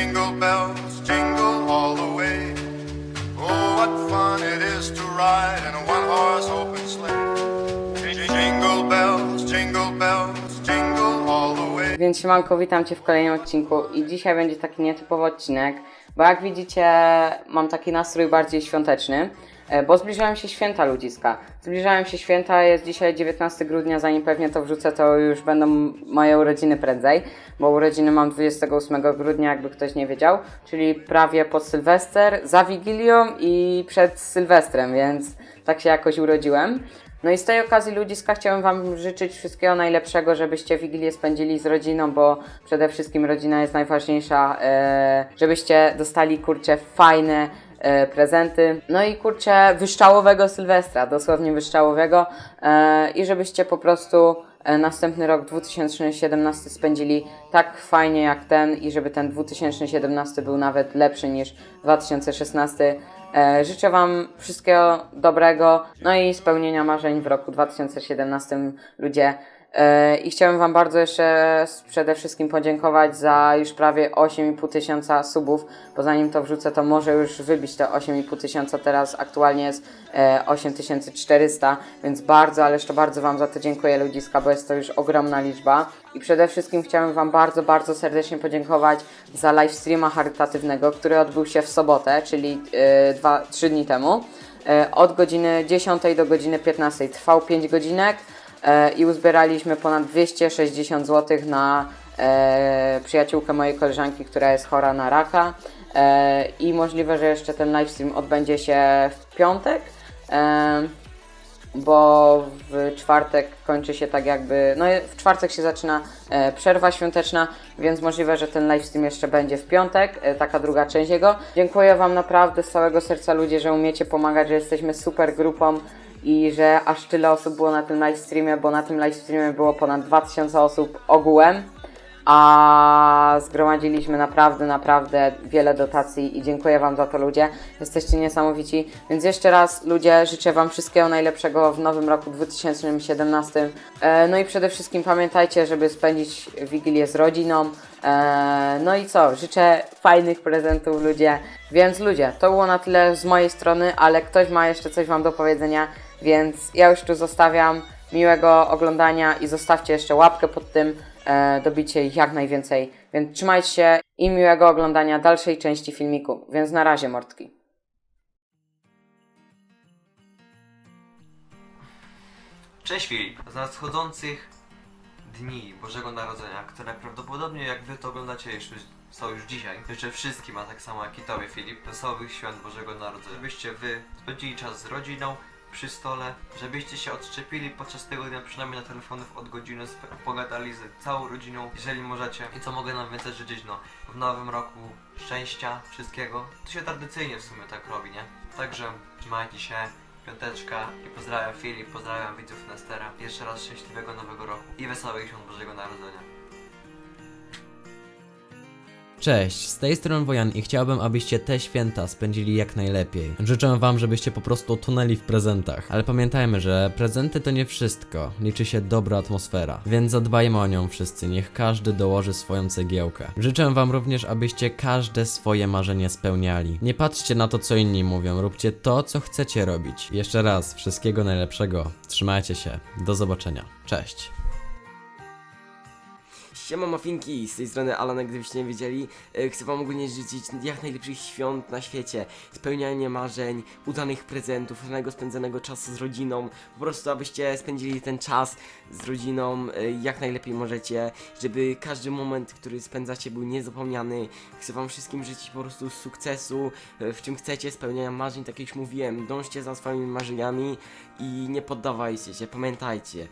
Jingle bells, jingle all the way. Oh, what fun it is to ride in a one-horse open sleigh. Jingle bells, jingle bells, jingle all the way. Więc siemanko, witam Cię w kolejnym odcinku i dzisiaj będzie taki nietypowy odcinek, bo jak widzicie mam taki nastrój bardziej świąteczny, bo zbliżają się święta ludziska. Zbliżają się święta, jest dzisiaj 19 grudnia, zanim pewnie to wrzucę, to już będą moje urodziny prędzej, bo urodziny mam 28 grudnia, jakby ktoś nie wiedział, czyli prawie pod Sylwester, za Wigilią i przed Sylwestrem, więc tak się jakoś urodziłem. No i z tej okazji ludziska chciałem Wam życzyć wszystkiego najlepszego, żebyście Wigilię spędzili z rodziną, bo przede wszystkim rodzina jest najważniejsza, e, żebyście dostali kurczę fajne e, prezenty, no i kurczę wyszczałowego Sylwestra, dosłownie wyszczałowego e, i żebyście po prostu e, następny rok 2017 spędzili tak fajnie jak ten i żeby ten 2017 był nawet lepszy niż 2016. E, życzę Wam wszystkiego dobrego, no i spełnienia marzeń w roku 2017 ludzie. E, I chciałem Wam bardzo jeszcze przede wszystkim podziękować za już prawie 8,5 tysiąca subów, bo zanim to wrzucę, to może już wybić te 8,5 tysiąca, teraz aktualnie jest e, 8400, więc bardzo, ale jeszcze bardzo Wam za to dziękuję ludziska, bo jest to już ogromna liczba. I przede wszystkim chciałem Wam bardzo, bardzo serdecznie podziękować za live streama charytatywnego, który odbył się w sobotę, czyli e, dwa, 3 dni temu. E, od godziny 10 do godziny 15 trwał 5 godzinek e, i uzbieraliśmy ponad 260 zł na e, przyjaciółkę mojej koleżanki, która jest chora na raka. E, I możliwe, że jeszcze ten live stream odbędzie się w piątek. E, bo w czwartek kończy się tak jakby, no w czwartek się zaczyna e, przerwa świąteczna, więc możliwe, że ten livestream jeszcze będzie w piątek, e, taka druga część jego. Dziękuję Wam naprawdę z całego serca ludzie, że umiecie pomagać, że jesteśmy super grupą i że aż tyle osób było na tym livestreamie, bo na tym livestreamie było ponad 2000 osób ogółem a zgromadziliśmy naprawdę, naprawdę wiele dotacji i dziękuję Wam za to ludzie. Jesteście niesamowici. Więc jeszcze raz ludzie, życzę Wam wszystkiego najlepszego w nowym roku 2017. E, no i przede wszystkim pamiętajcie, żeby spędzić Wigilię z rodziną. E, no i co, życzę fajnych prezentów ludzie. Więc ludzie, to było na tyle z mojej strony, ale ktoś ma jeszcze coś Wam do powiedzenia, więc ja już tu zostawiam. Miłego oglądania i zostawcie jeszcze łapkę pod tym, e, dobicie jak najwięcej. Więc trzymajcie się i miłego oglądania dalszej części filmiku. Więc na razie, mordki. Cześć Filip! Z nadchodzących dni Bożego Narodzenia, które prawdopodobnie jak wy to oglądacie już, są już dzisiaj, życzę wszystkim, a tak samo jak i tobie Filip, wesołych świąt Bożego Narodzenia. Żebyście wy spędzili czas z rodziną, przy stole, żebyście się odczepili podczas tego dnia przynajmniej na telefonów od godziny, pogadali z całą rodziną, jeżeli możecie. I co mogę nam więcej życzyć, no, w nowym roku szczęścia, wszystkiego. To się tradycyjnie w sumie tak robi, nie? Także trzymajcie się, piąteczka i pozdrawiam Filip, pozdrawiam widzów Nestera. Jeszcze raz szczęśliwego nowego roku i wesołych świąt Bożego Narodzenia. Cześć, z tej strony Wojan i chciałbym, abyście te święta spędzili jak najlepiej. Życzę wam, żebyście po prostu tonęli w prezentach, ale pamiętajmy, że prezenty to nie wszystko, liczy się dobra atmosfera, więc zadbajmy o nią wszyscy, niech każdy dołoży swoją cegiełkę. Życzę wam również, abyście każde swoje marzenie spełniali. Nie patrzcie na to, co inni mówią, róbcie to, co chcecie robić. Jeszcze raz, wszystkiego najlepszego, trzymajcie się, do zobaczenia, cześć. Siema mafinki, z tej strony Alan, gdybyście nie wiedzieli, e, chcę wam ogólnie życzyć jak najlepszych świąt na świecie, spełniania marzeń, udanych prezentów, udanego spędzonego czasu z rodziną, po prostu abyście spędzili ten czas z rodziną e, jak najlepiej możecie, żeby każdy moment, który spędzacie był niezapomniany. Chcę wam wszystkim życzyć po prostu sukcesu, e, w czym chcecie, spełniania marzeń, tak jak już mówiłem, dążcie za swoimi marzeniami i nie poddawajcie się, pamiętajcie.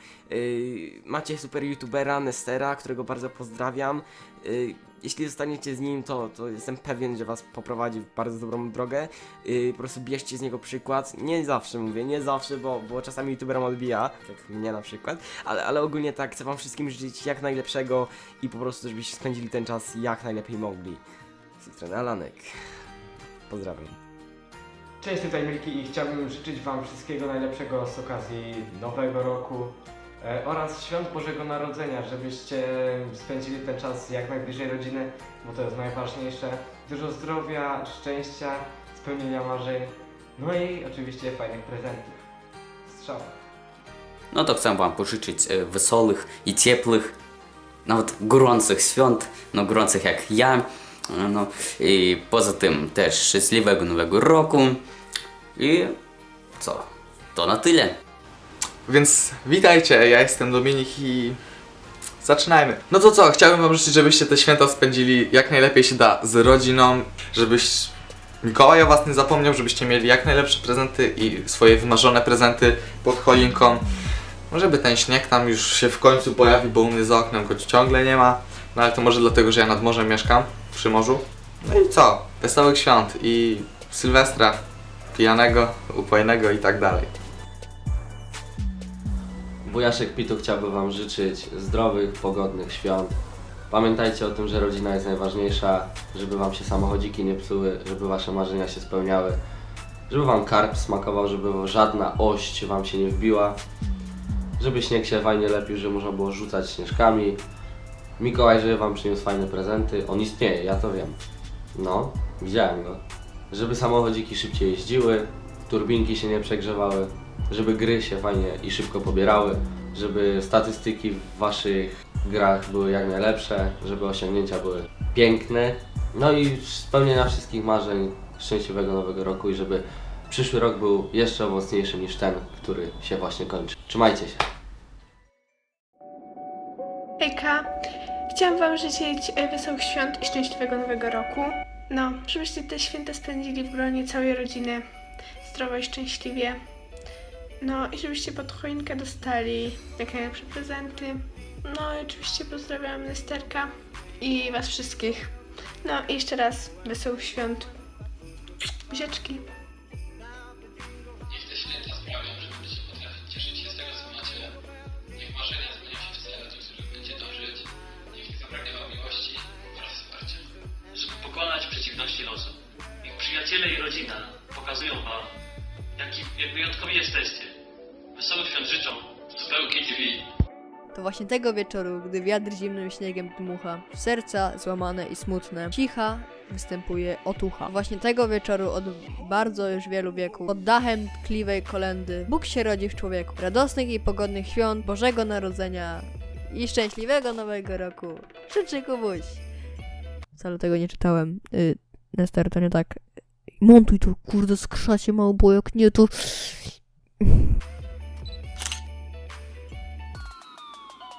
Macie super youtubera Nestera, którego bardzo pozdrawiam. Yy, jeśli zostaniecie z nim, to, to jestem pewien, że was poprowadzi w bardzo dobrą drogę. Yy, po prostu bierzcie z niego przykład. Nie zawsze mówię, nie zawsze, bo, bo czasami youtuberom odbija, tak mnie na przykład, ale, ale ogólnie tak, chcę wam wszystkim życzyć jak najlepszego i po prostu, żebyście spędzili ten czas jak najlepiej mogli. Z strony Alanek. Pozdrawiam. Cześć, tutaj Milki i chciałbym życzyć Wam wszystkiego najlepszego z okazji nowego roku. E, oraz świąt Bożego Narodzenia, żebyście spędzili ten czas jak najbliżej rodziny, bo to jest najważniejsze. Dużo zdrowia, szczęścia, spełnienia marzeń, no i oczywiście fajnych prezentów. Strzał. No to chcę Wam pożyczyć e, wesołych i ciepłych, nawet gorących świąt, no gorących jak ja. E, No i poza tym też szczęśliwego nowego roku. I co? To na tyle. Więc witajcie, ja jestem Dominik i zaczynajmy. No to co, chciałbym wam życzyć, żebyście te święta spędzili jak najlepiej się da z rodziną, żebyś Mikołaj o was nie zapomniał, żebyście mieli jak najlepsze prezenty i swoje wymarzone prezenty pod choinką. No żeby ten śnieg tam już się w końcu pojawi, bo u mnie za oknem go ciągle nie ma. No ale to może dlatego, że ja nad morzem mieszkam, przy morzu. No i co? Wesołych świąt i Sylwestra, pijanego, upojnego i tak dalej. Wujaszek Pitu chciałby Wam życzyć zdrowych, pogodnych świąt. Pamiętajcie o tym, że rodzina jest najważniejsza, żeby Wam się samochodziki nie psuły, żeby Wasze marzenia się spełniały, żeby Wam karp smakował, żeby żadna ość Wam się nie wbiła, żeby śnieg się fajnie lepił, żeby można było rzucać śnieżkami. Mikołaj, żeby Wam przyniósł fajne prezenty. On istnieje, ja to wiem. No, widziałem go. Żeby samochodziki szybciej jeździły, turbinki się nie przegrzewały, żeby gry się fajnie i szybko pobierały, żeby statystyki w waszych grach były jak najlepsze, żeby osiągnięcia były piękne, no i spełnienia wszystkich marzeń szczęśliwego nowego roku i żeby przyszły rok był jeszcze mocniejszy niż ten, który się właśnie kończy. Trzymajcie się. Hejka! Chciałam Wam życzyć e, wesołych świąt i szczęśliwego nowego roku. No, żebyście te święta spędzili w gronie całej rodziny zdrowo i szczęśliwie. No i żebyście pod choinkę dostali jak najlepsze prezenty. No i oczywiście pozdrawiam Nesterka i Was wszystkich. No i jeszcze raz wesołych świąt. Buziaczki. Że będziecie cieszyć się z tego, co macie. Niech marzenia się do których będziecie dążyć. Niech nie wam miłości oraz wsparcia. żeby pokonać przeciwności losu. Niech przyjaciele i rodzina pokazują wam, jaki, jak wyjątkowi jesteście. Wesołych świąt życzą TV. To właśnie tego wieczoru, gdy wiatr zimnym śniegiem dmucha, serca złamane i smutne, cicha występuje otucha. Właśnie tego wieczoru od bardzo już wielu wieków, pod dachem tkliwej kolendy, Bóg się rodzi w człowieku. Radosnych i pogodnych świąt, Bożego Narodzenia i szczęśliwego Nowego Roku. Życzy Kubuś. Wcale tego nie czytałem. Y, Nester, to nie tak. Montuj to, kurde, skrzacie mało, bo jak nie, to...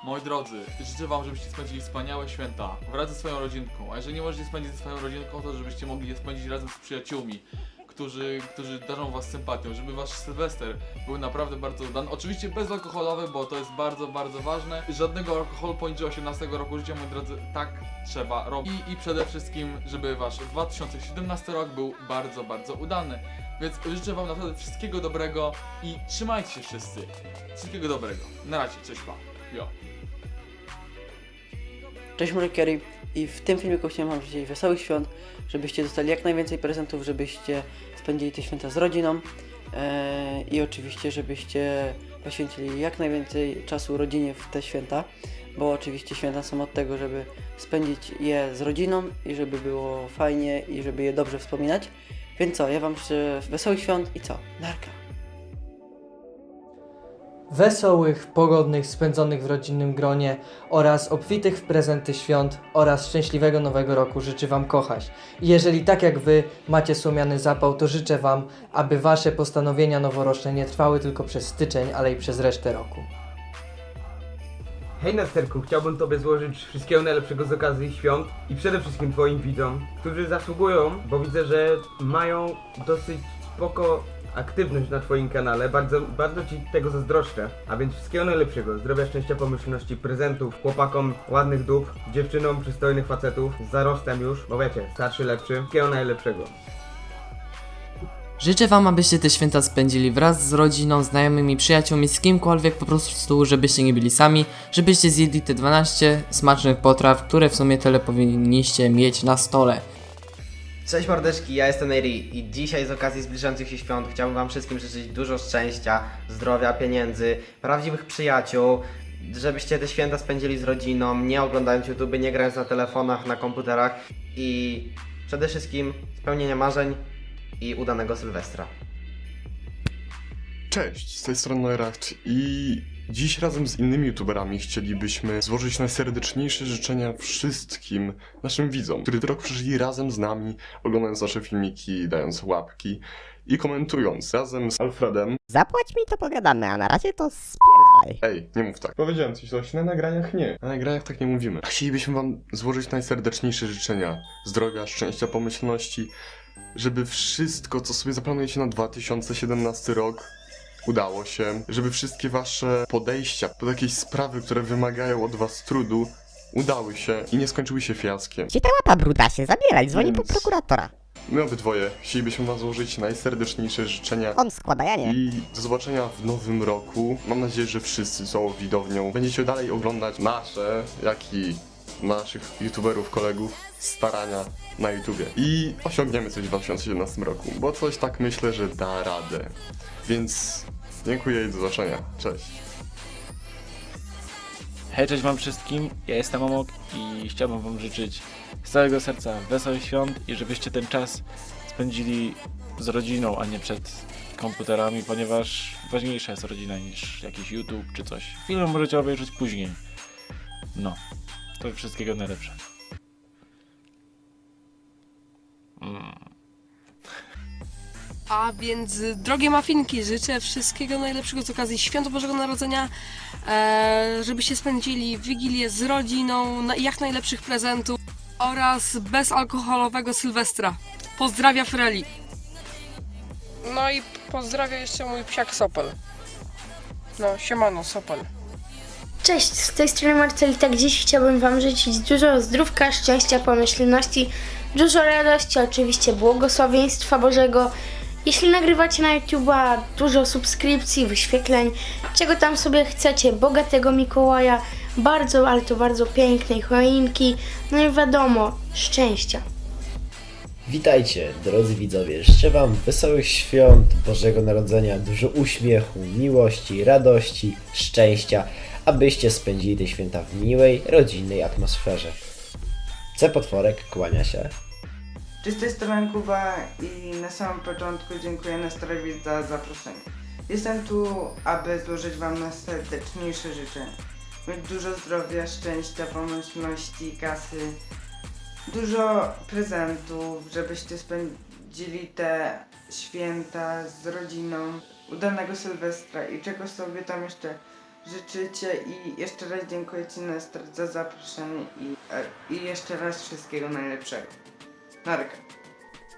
Moi drodzy, życzę wam, żebyście spędzili wspaniałe święta wraz ze swoją rodzinką, a jeżeli nie możecie spędzić ze swoją rodzinką, to żebyście mogli je spędzić razem z przyjaciółmi, którzy, którzy darzą was sympatią, żeby wasz Sylwester był naprawdę bardzo udany. Oczywiście bezalkoholowy, bo to jest bardzo, bardzo ważne. Żadnego alkoholu poniżej 18 roku życia, moi drodzy, tak trzeba robić. I, I przede wszystkim, żeby wasz 2017 rok był bardzo, bardzo udany. Więc życzę wam naprawdę wszystkiego dobrego i trzymajcie się wszyscy. Wszystkiego dobrego. Na razie, cześć pa. Jo. Cześć Molekiery i w tym filmiku chciałem Wam życzyć wesołych świąt, żebyście dostali jak najwięcej prezentów, żebyście spędzili te święta z rodziną e, i oczywiście, żebyście poświęcili jak najwięcej czasu rodzinie w te święta, bo oczywiście święta są od tego, żeby spędzić je z rodziną i żeby było fajnie i żeby je dobrze wspominać. Więc co, ja Wam życzę wesołych świąt i co? Narka! Wesołych, pogodnych, spędzonych w rodzinnym gronie oraz obfitych w prezenty świąt oraz szczęśliwego nowego roku życzę Wam kochać. I jeżeli tak jak Wy macie słomiany zapał, to życzę Wam, aby Wasze postanowienia noworoczne nie trwały tylko przez styczeń, ale i przez resztę roku. Hej Nesterku, chciałbym Tobie złożyć wszystkiego najlepszego z okazji świąt i przede wszystkim Twoim widzom, którzy zasługują, bo widzę, że mają dosyć spoko aktywność na Twoim kanale, bardzo, bardzo Ci tego zazdroszczę. A więc wszystkiego najlepszego, zdrowia, szczęścia, pomyślności, prezentów, chłopakom ładnych dup, dziewczynom przystojnych facetów, zarostem już, bo wiecie, starszy lepszy, wszystkiego najlepszego. Życzę Wam, abyście te święta spędzili wraz z rodziną, znajomymi, przyjaciółmi, z kimkolwiek po prostu, żebyście nie byli sami, żebyście zjedli te 12 smacznych potraw, które w sumie tyle powinniście mieć na stole. Cześć mordeczki, ja jestem Eri i dzisiaj z okazji zbliżających się świąt chciałbym wam wszystkim życzyć dużo szczęścia, zdrowia, pieniędzy, prawdziwych przyjaciół, żebyście te święta spędzili z rodziną, nie oglądając YouTube, nie grając na telefonach, na komputerach i przede wszystkim spełnienia marzeń i udanego Sylwestra. Cześć, z tej strony Neuracht i dziś razem z innymi youtuberami chcielibyśmy złożyć najserdeczniejsze życzenia wszystkim naszym widzom, którzy rok przeżyli razem z nami, oglądając nasze filmiki, dając łapki i komentując razem z Alfredem. Zapłać mi to pogadamy, a na razie to spierdalaj. Ej, nie mów tak. Powiedziałem ci coś, na nagraniach nie. Na nagraniach tak nie mówimy. Chcielibyśmy wam złożyć najserdeczniejsze życzenia zdrowia, szczęścia, pomyślności, żeby wszystko, co sobie zaplanujecie na 2017 rok, udało się, żeby wszystkie wasze podejścia pod jakieś sprawy, które wymagają od was trudu, udały się i nie skończyły się fiaskiem. Ci ta łapa bruda się zabieraj, dzwoni po Więc- prokuratora. My obydwoje chcielibyśmy wam złożyć najserdeczniejsze życzenia. On składa, ja nie. I do zobaczenia w nowym roku. Mam nadzieję, że wszyscy są widownią. Będziecie dalej oglądać nasze, jak i naszych youtuberów, kolegów starania na YouTubie. I osiągniemy coś w 2017 roku, bo coś tak myślę, że da radę. Więc dziękuję i do zobaczenia. Cześć. Hej, cześć wam wszystkim, ja jestem Amok i chciałbym wam życzyć z całego serca wesołych świąt i żebyście ten czas spędzili z rodziną, a nie przed komputerami, ponieważ ważniejsza jest rodzina niż jakiś YouTube czy coś. Film możecie obejrzeć później. No, to wszystkiego najlepsze. Mm. A więc, y, drogie mafinki, życzę wszystkiego najlepszego z okazji Świąt Bożego Narodzenia, e, żebyście spędzili Wigilię z rodziną, na, jak najlepszych prezentów oraz bezalkoholowego Sylwestra. Pozdrawia Freli. No i pozdrawia jeszcze mój psiak Sopel. No, siemano Sopel. Cześć, z tej strony Marcelita. Dziś chciałbym Wam życzyć dużo zdrówka, szczęścia, pomyślności, dużo radości, oczywiście błogosławieństwa Bożego. Jeśli nagrywacie na YouTube'a, dużo subskrypcji, wyświetleń, czego tam sobie chcecie, bogatego Mikołaja, bardzo, ale to bardzo pięknej choinki, no i wiadomo, szczęścia. Witajcie, drodzy widzowie. Życzę Wam wesołych świąt Bożego Narodzenia, dużo uśmiechu, miłości, radości, szczęścia, abyście spędzili te święta w miłej, rodzinnej atmosferze. C. Potworek kłania się. Cześć, z tej strony Kuba i na samym początku dziękuję Nastorowi za zaproszenie. Jestem tu, aby złożyć Wam najserdeczniejsze życzenia. Mieć dużo zdrowia, szczęścia, pomyślności, kasy, dużo prezentów, żebyście spędzili te święta z rodziną, udanego Sylwestra i czego sobie tam jeszcze życzycie i jeszcze raz dziękuję Ci Nestor za zaproszenie i, e, i jeszcze raz wszystkiego najlepszego. Narka.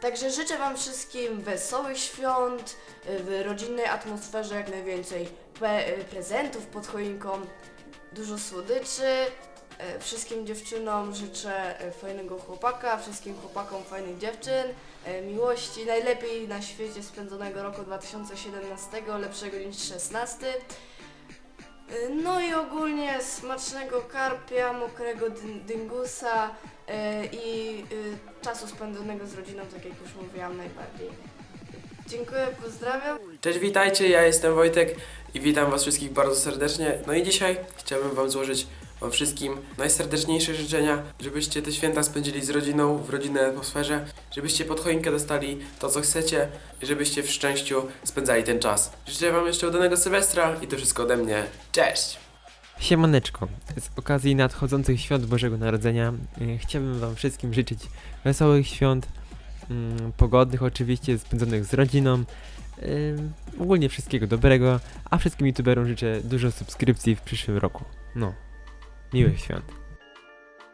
Także życzę Wam wszystkim wesołych świąt, y, w rodzinnej atmosferze jak najwięcej pe- y, prezentów pod choinką, dużo słodyczy. Wszystkim dziewczynom życzę fajnego chłopaka, wszystkim chłopakom fajnych dziewczyn, miłości, najlepiej na świecie spędzonego roku 2017, lepszego niż 16. Y, No i ogólnie smacznego karpia, mokrego dyn- dyngusa y, i y, czasu spędzonego z rodziną, tak jak już mówiłam najbardziej. Dziękuję, pozdrawiam. Cześć, witajcie, ja jestem Wojtek i witam Was wszystkich bardzo serdecznie. No i dzisiaj chciałbym Wam złożyć Wam wszystkim najserdeczniejsze życzenia, żebyście te święta spędzili z rodziną, w rodzinnej atmosferze, żebyście pod choinkę dostali to, co chcecie i żebyście w szczęściu spędzali ten czas. Życzę Wam jeszcze udanego Sylwestra i to wszystko ode mnie. Cześć! Siemaneczko, z okazji nadchodzących świąt Bożego Narodzenia y, chciałbym Wam wszystkim życzyć wesołych świąt, mm, pogodnych oczywiście, spędzonych z rodziną, y, ogólnie wszystkiego dobrego, a wszystkim youtuberom życzę dużo subskrypcji w przyszłym roku. No, miłych świąt.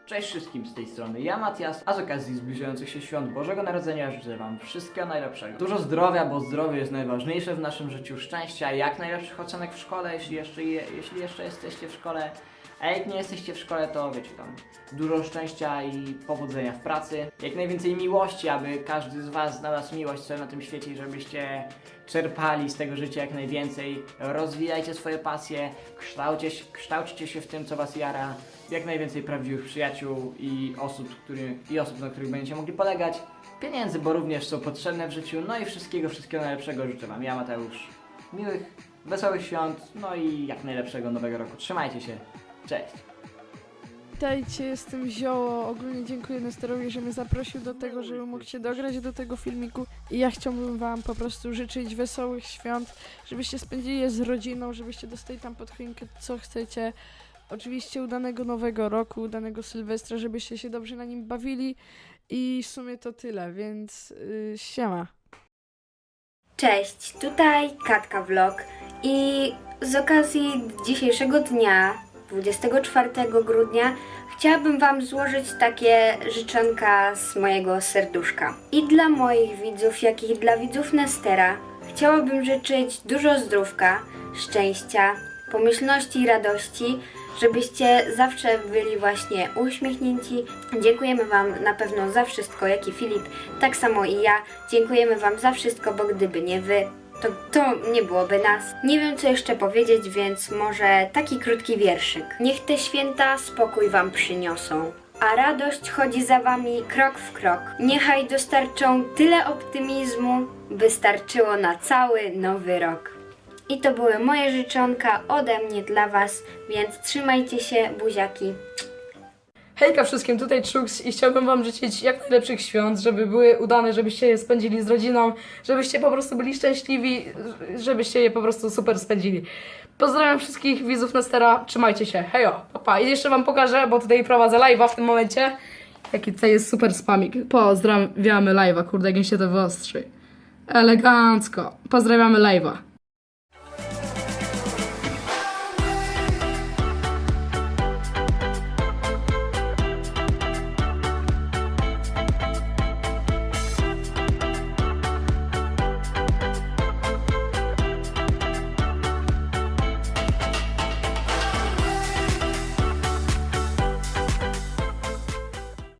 Cześć wszystkim z tej strony, ja Matias, a z okazji zbliżających się świąt Bożego Narodzenia życzę Wam wszystkiego najlepszego. Dużo zdrowia, bo zdrowie jest najważniejsze w naszym życiu, szczęścia, jak najlepszych ocenek w szkole, jeśli jeszcze, je, jeśli jeszcze jesteście w szkole, A jak nie jesteście w szkole, to wiecie tam dużo szczęścia i powodzenia w pracy. Jak najwięcej miłości, aby każdy z Was znalazł miłość sobie na tym świecie i żebyście czerpali z tego życia jak najwięcej. Rozwijajcie swoje pasje, kształcie, kształćcie się w tym, co Was jara. Jak najwięcej prawdziwych przyjaciół i osób, który, i osób, na których będziecie mogli polegać. Pieniędzy, bo również są potrzebne w życiu. No i wszystkiego, wszystkiego najlepszego życzę Wam. Ja, Mateusz. Miłych, wesołych świąt, no i jak najlepszego nowego roku. Trzymajcie się. Cześć. Witajcie, jestem Zioło. Ogólnie dziękuję Nestorowi, że mnie zaprosił do tego, żeby mógł się dograć do tego filmiku. I ja chciałbym wam po prostu życzyć wesołych świąt, żebyście spędzili je z rodziną, żebyście dostali tam pod choinkę co chcecie. Oczywiście udanego nowego roku, udanego Sylwestra, żebyście się dobrze na nim bawili. I w sumie to tyle, więc yy, siema. Cześć, tutaj Katka Vlog i z okazji dzisiejszego dnia, 24 grudnia, chciałabym Wam złożyć takie życzonka z mojego serduszka. I dla moich widzów, jak i dla widzów Nestera chciałabym życzyć dużo zdrówka, szczęścia, pomyślności i radości, żebyście zawsze byli właśnie uśmiechnięci. Dziękujemy Wam na pewno za wszystko, jak i Filip, tak samo i ja. Dziękujemy Wam za wszystko, bo gdyby nie Wy, to, to nie byłoby nas. Nie wiem, co jeszcze powiedzieć, więc może taki krótki wierszyk. Niech te święta spokój Wam przyniosą. A radość chodzi za wami krok w krok. Niechaj dostarczą tyle optymizmu, by starczyło na cały nowy rok. I to były moje życzonka ode mnie dla Was, więc trzymajcie się, buziaki. Hejka wszystkim, tutaj Trux i chciałbym Wam życzyć jak najlepszych świąt, żeby były udane, żebyście je spędzili z rodziną, żebyście po prostu byli szczęśliwi, żebyście je po prostu super spędzili. Pozdrawiam wszystkich widzów Nestera, trzymajcie się, hejo, papa. I jeszcze Wam pokażę, bo tutaj prowadzę live'a w tym momencie, jaki tutaj jest super spamik. Pozdrawiamy live'a, kurde, jak mi się to wyostrzy. Elegancko. Pozdrawiamy live'a.